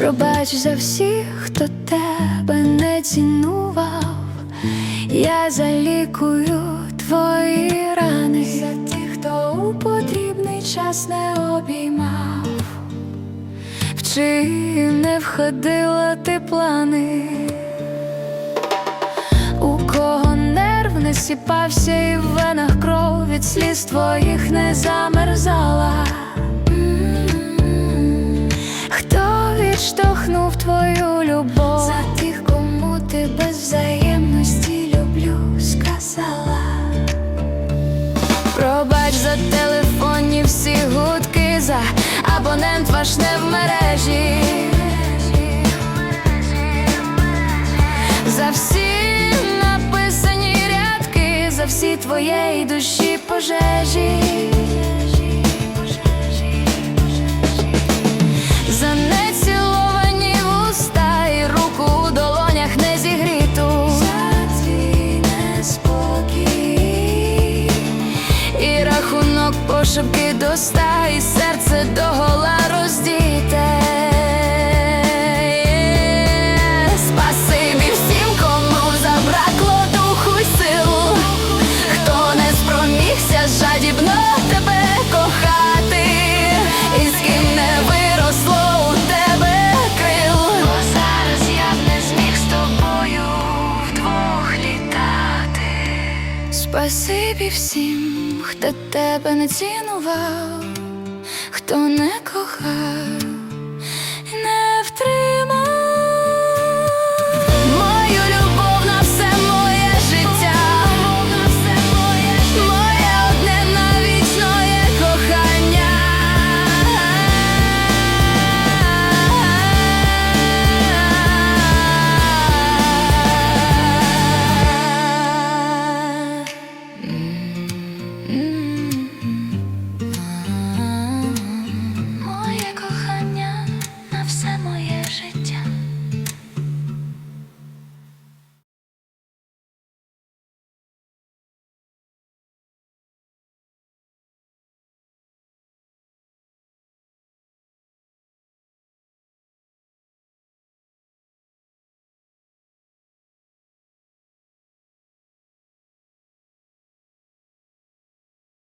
Пробач за всіх, хто тебе не цінував, я залікую твої рани. За тих, хто у потрібний час не обіймав, в чиї не входила ти плани, у кого нерв не сіпався, і в венах кров від сліз твоїх не замерзала. Хто відштовхнув твою любов. За тих, кому ти без взаємності люблю, сказала. Пробач за телефонні всі гудки, за абонент ваш не в мережі. За всі написані рядки, за всі твоєї душі пожежі пошепки до ста, і серце до Спасибі всім, хто тебе не цінував, хто не кохав,